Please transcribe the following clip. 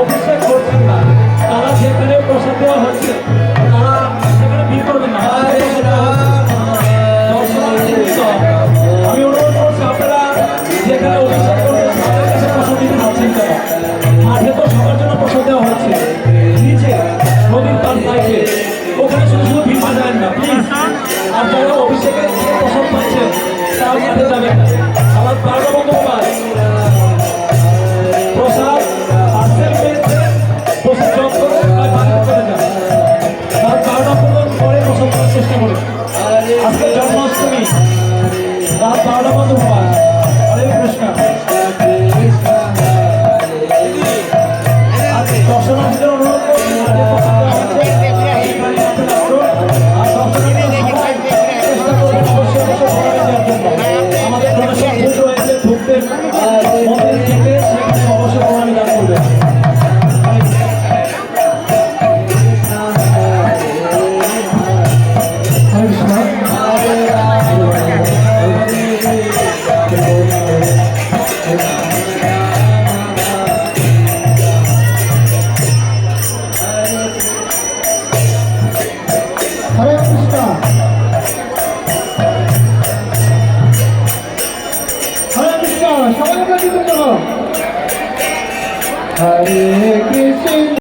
অভিষেক করছেন না। তারা সেখানে প্রসাদ দেওয়া হচ্ছে তারা সেখানে ভিড় করবেন না। আমি অনুরোধ করছি আপনারা যেখানে অভিষেক করছেন তাদের কাছে প্রসাদ দিতে পারছেন তারা মাঠে তো সবার জন্য প্রসাদ দেওয়া হচ্ছে। নিচে নদীর পার সাইডে। ওখানে শুধু শুধু ভিড় বাজায় না প্লিজ আর যারা অভিষেকের প্রসাদ পাচ্ছেন তারা মাঠে যাবেন আমার পার্বণ পায় रात बारह बंद हुआ है हरे कृष्णा 상황까지 등장하. 하리에 계신